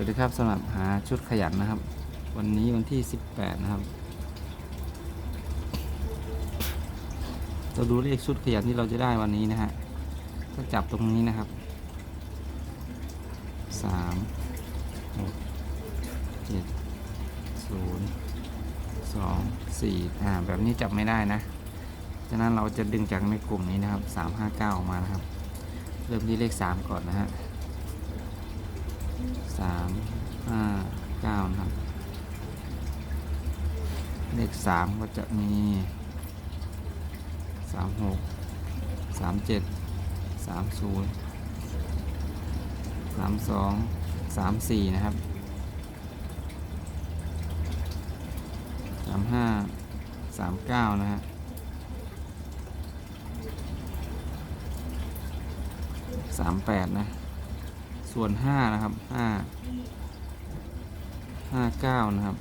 วัสดีครับสำหรับหาชุดขยันนะครับ วันนี้วันที่ 18 นะครับเราดูเลขชุดขยันที่เราจะได้วันนี้นะฮะก็จับตรงนี้นะครับสามหกเจ็ดศูนย์สองสี่อ่าแบบนี้จับไม่ได้นะฉะนั้นเราจะดึงจากในกลุ่มนี้นะครับสามห้าเก้าออกมานะครับ เริ่มที่เลขสามก่อนนะฮะ สามห้าเก้านะครับ เลขสามก็จะมีสามหกสามเจ็ดสามศูนย์สามสองสามสี่นะครับสามห้าสามเก้านะฮะสามแปดนะ ส่วนห้านะครับห้าห้าเก้านะครับ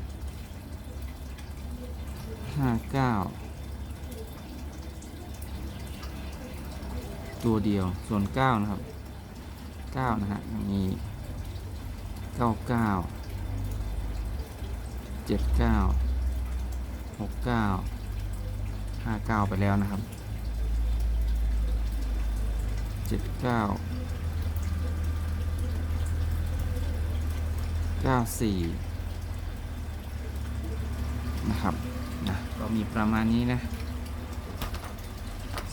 ห้าเก้าตัวเดียวส่วนเก้านะครับเก้านะฮะมีเก้าเก้าเจ็ดเก้าหกเก้าห้าเก้าไปแล้วนะครับเจ็ดเก้า 94 นะครับนะก็มีประมาณนี้นะ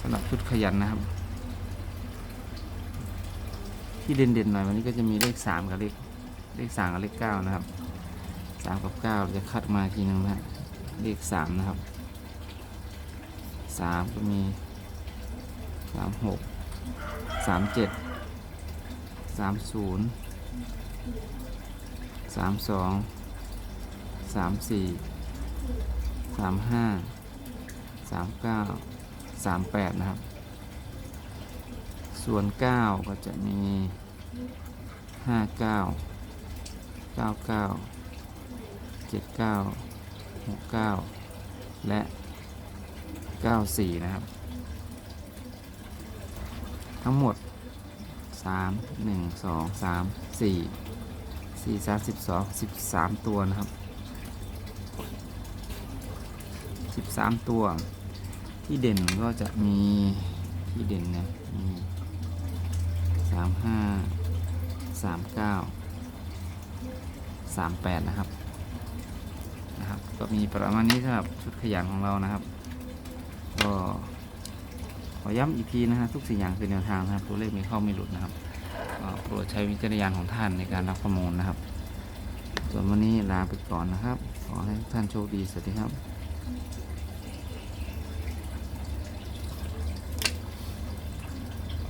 สำหรับชุดขยันนะครับ ที่เด่นๆหน่อยวันนี้ก็จะมีเลข 3 กับเลขเลข3กับเลข 9 นะครับ 3 กับ9เราจะคัดมาทีนึงนะฮะเลข 3 นะครับ 3 ก็มี 36 37 30 สามสองสามสี่สามห้าสามเก้าสามแปดนะครับ ส่วนเก้าก็จะมีห้าเก้าเก้าเก้าเจ็ดเก้าหกเก้าและเก้าสี่นะครับ ทั้งหมดสามหนึ่งสองสามสี่ สี่สามสิบสองสิบสามตัวนะครับสิบสามตัว ที่เด่นก็จะมีที่เด่นนะมีสามห้าสามเก้าสามแปดนะครับนะครับ ก็มีประมาณนี้สำหรับชุดขยันของเรานะครับ ก็ขอย้ำอีกทีนะฮะทุกสิ่งอย่างเป็นแนวทางนะครับ ตัวเลขมีเข้าไม่หลุดนะครับ ก็โปรดใช้วิจารณญาณของท่านในการรับข้อมูลนะครับ ส่วนวันนี้ลาไปก่อนนะครับ ขอให้ท่านโชคดี สวัสดีครับ